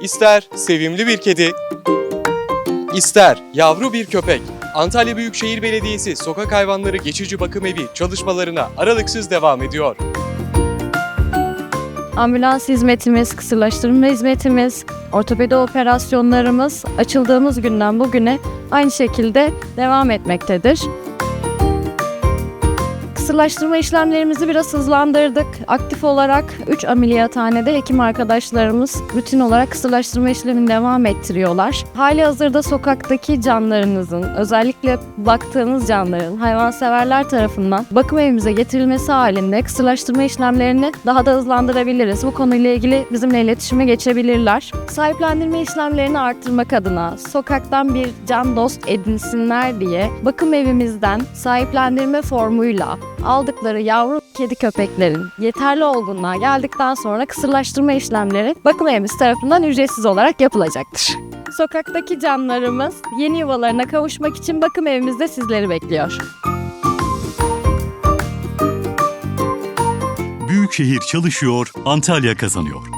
İster sevimli bir kedi, ister yavru bir köpek. Antalya Büyükşehir Belediyesi Sokak Hayvanları Geçici Bakım Evi çalışmalarına aralıksız devam ediyor. Ambulans hizmetimiz, kısırlaştırma hizmetimiz, ortopedi operasyonlarımız açıldığımız günden bugüne aynı şekilde devam etmektedir. Kısırlaştırma işlemlerimizi biraz hızlandırdık. Aktif olarak 3 ameliyathanede hekim arkadaşlarımız rutin olarak kısırlaştırma işlemini devam ettiriyorlar. Hali hazırda sokaktaki canlarınızın, özellikle baktığınız canların hayvanseverler tarafından bakım evimize getirilmesi halinde kısırlaştırma işlemlerini daha da hızlandırabiliriz. Bu konuyla ilgili bizimle iletişime geçebilirler. Sahiplendirme işlemlerini arttırmak adına sokaktan bir can dost edinsinler diye bakım evimizden sahiplendirme formuyla aldıkları yavru kedi köpeklerin yeterli olgunluğa geldikten sonra kısırlaştırma işlemleri bakım evimiz tarafından ücretsiz olarak yapılacaktır. Sokaktaki canlarımız yeni yuvalarına kavuşmak için bakım evimizde sizleri bekliyor. Büyükşehir çalışıyor, Antalya kazanıyor.